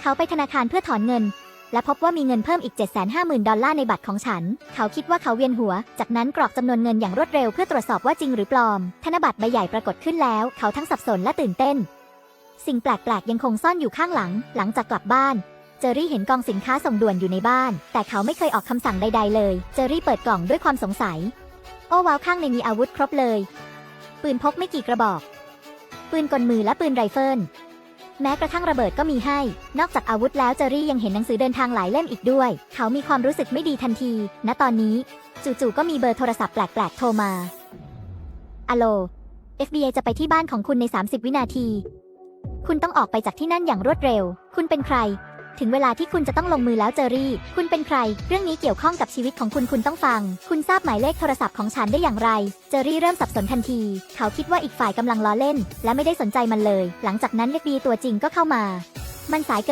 เขาไปธนาคารเพื่อถอนเงิน และพบว่ามีเงินเพิ่มอีก 750,000 ดอลลาร์ในบัตรของฉัน เขาคิดว่าเขาเวียนหัว จากนั้นกรอกจำนวนเงินอย่างรวดเร็วเพื่อตรวจสอบว่าจริงหรือปลอม ธนบัตรใบใหญ่ปรากฏขึ้นแล้ว เขาทั้งสับสนและตื่นเต้น สิ่งแปลกๆยังคงซ่อนอยู่ข้างหลัง หลังจากกลับบ้านเจอรี่เห็นกองสินค้าส่งด่วนอยู่ในบ้าน แต่เขาไม่เคยออกคำสั่งใด ๆ เลย เจอรี่เปิดกล่องด้วยความสงสัย โอ้ว้าวข้างในมีอาวุธครบเลย ปืนพกไม่กี่กระบอก ปืนกลมือและปืนไรเฟิล แม้กระทั่งระเบิดก็มีให้ นอกจากอาวุธแล้วเจอรี่ยังเห็นหนังสือเดินทางหลายเล่มอีกด้วย เขามีความรู้สึกไม่ดีทันที ณ ตอนนี้ จู่ๆ ก็มีเบอร์โทรศัพท์แปลกๆ โทรมาอโล FBI จะไปที่บ้านของคุณใน 30 วินาที คุณต้องออกไปจากที่นั่นอย่างรวดเร็ว คุณเป็นใคร ถึงเวลาที่คุณจะต้องลงมือแล้วเจอรี่ คุณเป็นใคร เรื่องนี้เกี่ยวข้องกับชีวิตของคุณคุณต้องฟัง คุณทราบหมายเลขโทรศัพท์ของฉันได้อย่างไร เจอรี่เริ่มสับสนทันที เขาคิดว่าอีกฝ่ายกำลังล้อเล่น และไม่ได้สนใจมันเลย หลังจากนั้นเล็กบีตัวจริงก็เข้ามา มันสายเกิน